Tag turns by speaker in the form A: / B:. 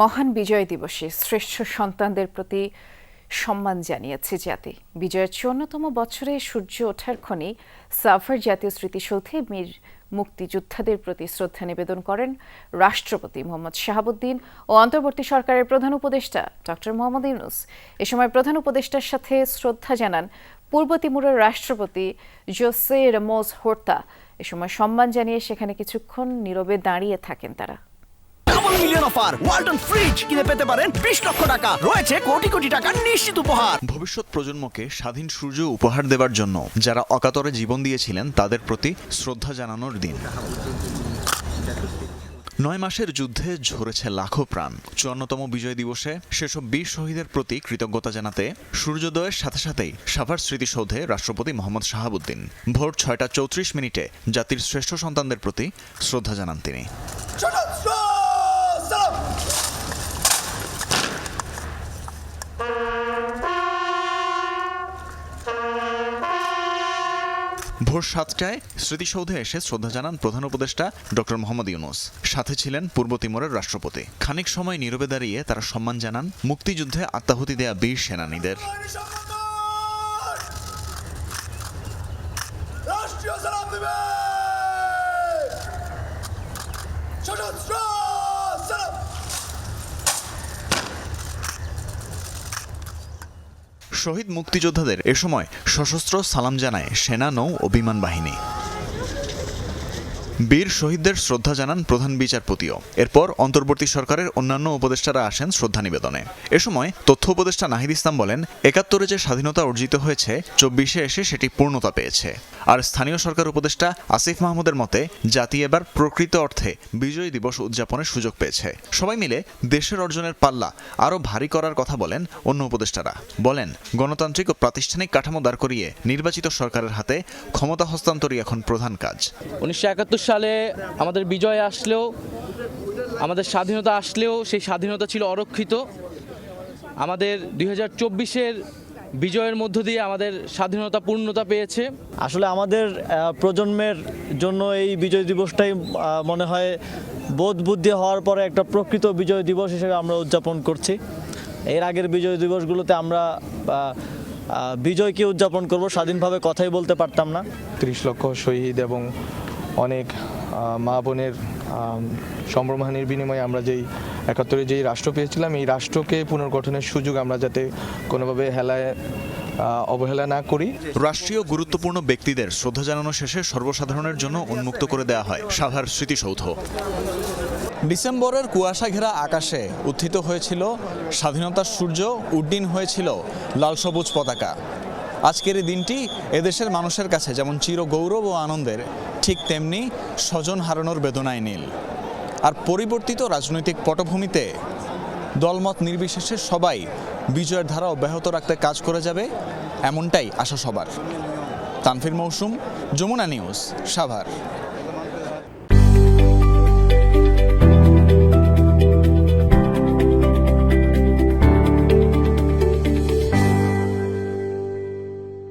A: মহান বিজয় দিবসে শ্রেষ্ঠ সন্তানদের প্রতি সম্মান জানিয়েছে জাতি। বিজয়ের চুয়ান্নতম বছরে সূর্য ওঠার ক্ষণে সাভার জাতীয় স্মৃতিসৌধে মীর মুক্তিযোদ্ধাদের প্রতি শ্রদ্ধা নিবেদন করেন রাষ্ট্রপতি মোহাম্মদ শাহাবুদ্দিন ও অন্তর্বর্তী সরকারের প্রধান উপদেষ্টা ডক্টর মোহাম্মদ ইউনুস। এ সময় প্রধান উপদেষ্টার সাথে শ্রদ্ধা জানান পূর্ব তিমুরের রাষ্ট্রপতি জোসে রেমোজ হোর্তা। এ সময় সম্মান জানিয়ে সেখানে কিছুক্ষণ নীরবে দাঁড়িয়ে থাকেন তারা।
B: মিলিয়ন অফার ওয়ালটন ফ্রিজ কিনে পেতে পারেন বিশ লক্ষ টাকা। রয়েছে কোটি কোটি টাকার নিশ্চিত উপহার।
C: ভবিষ্যৎ প্রজন্মকে স্বাধীন সূর্য উপহার দেবার জন্য যারা অকাতরে জীবন দিয়েছিলেন তাদের প্রতি শ্রদ্ধা জানানোর দিন। নয় মাসের যুদ্ধে ঝরেছে লাখো প্রাণ। চুয়ান্নতম বিজয় দিবসে সেসব বীর শহীদের প্রতি কৃতজ্ঞতা জানাতে সূর্যোদয়ের সাথে সাথেই সাভার স্মৃতিসৌধে রাষ্ট্রপতি মোহাম্মদ শাহাবুদ্দিন। ভোর ছয়টা চৌত্রিশ মিনিটে জাতির শ্রেষ্ঠ সন্তানদের প্রতি শ্রদ্ধা জানান তিনি। ভোর সাতটায় স্মৃতিসৌধে এসে শ্রদ্ধা জানান প্রধান উপদেষ্টা ডক্টর মোহাম্মদ ইউনুস। সাথে ছিলেন পূর্ব তিমোরের রাষ্ট্রপতি। খানিক সময় নীরবে দাঁড়িয়ে তারা সম্মান জানান মুক্তিযুদ্ধে আত্মাহুতি দেয়া বীর সেনানীদের।
D: রাষ্ট্রীয় সালাম দিবে সশস্ত্র সালাম
C: শহীদ মুক্তিযোদ্ধাদের এ সময় সশস্ত্র সালাম জানায় সেনা নৌ ও বিমান বাহিনী। বীর শহীদদের শ্রদ্ধা জানান প্রধান বিচারপতিও। এরপর অন্তর্বর্তী সরকারের অন্যান্য উপদেষ্টারা আসেন শ্রদ্ধা নিবেদনে। এ সময় তথ্য উপদেষ্টা নাহিদ ইসলাম বলেন, একাত্তরে যে স্বাধীনতা অর্জিত হয়েছে, চব্বিশে এসে সেটি পূর্ণতা পেয়েছে। আর স্থানীয় সরকার উপদেষ্টা আসিফ মাহমুদের মতে, জাতি এবার প্রকৃত অর্থে বিজয় দিবস উদযাপনের সুযোগ পেয়েছে। সবাই মিলে দেশের অর্জনের পাল্লা আরও ভারী করার কথা বলেন অন্য উপদেষ্টারা। বলেন, গণতান্ত্রিক ও প্রাতিষ্ঠানিক কাঠামো দাঁড় করিয়ে নির্বাচিত সরকারের হাতে ক্ষমতা হস্তান্তরই এখন প্রধান কাজ।
E: উনিশশো একাত্তর সালে আমাদের বিজয় আসলেও আমাদের স্বাধীনতা আসলেও সেই স্বাধীনতা ছিল অরক্ষিত। আমাদের দুই হাজার চব্বিশের বিজয়ের মধ্য দিয়ে আমাদের স্বাধীনতা পূর্ণতা পেয়েছে।
F: আসলে আমাদের প্রজন্মের জন্য এই বিজয় দিবসটাই মনে হয় বোধ বুদ্ধি হওয়ার পরে একটা প্রকৃত বিজয় দিবস হিসেবে আমরা উদযাপন করছি। এর আগের বিজয় দিবসগুলোতে আমরা বিজয়কে উদযাপন করব স্বাধীনভাবে কথাই বলতে পারতাম না।
G: ত্রিশ লক্ষ শহীদ এবং অনেক মা বোনের সম্ভ্রমহানির বিনিময়ে আমরা যেই একাত্তরে যেই রাষ্ট্র পেয়েছিলাম এই রাষ্ট্রকে পুনর্গঠনের সুযোগ আমরা যাতে কোনোভাবে হেলায় অবহেলা না করি।
C: রাষ্ট্রীয় গুরুত্বপূর্ণ ব্যক্তিদের শ্রদ্ধা জানানো শেষে সর্বসাধারণের জন্য উন্মুক্ত করে দেওয়া হয় সাভার স্মৃতিসৌধ। ডিসেম্বরের কুয়াশা ঘেরা আকাশে উত্থিত হয়েছিল স্বাধীনতার সূর্য উড্ডীন হয়েছিল লাল সবুজ পতাকা। আজকের এই দিনটি এদেশের মানুষের কাছে যেমন চির গৌরব ও আনন্দের, ঠিক তেমনি স্বজন হারানোর বেদনায় নীল। আর পরিবর্তিত রাজনৈতিক পটভূমিতে দলমত নির্বিশেষে সবাই বিজয়ের ধারা অব্যাহত রাখতে কাজ করে যাবে, এমনটাই আশা সবার। তানফির মৌসুম, যমুনা নিউজ, সাভার।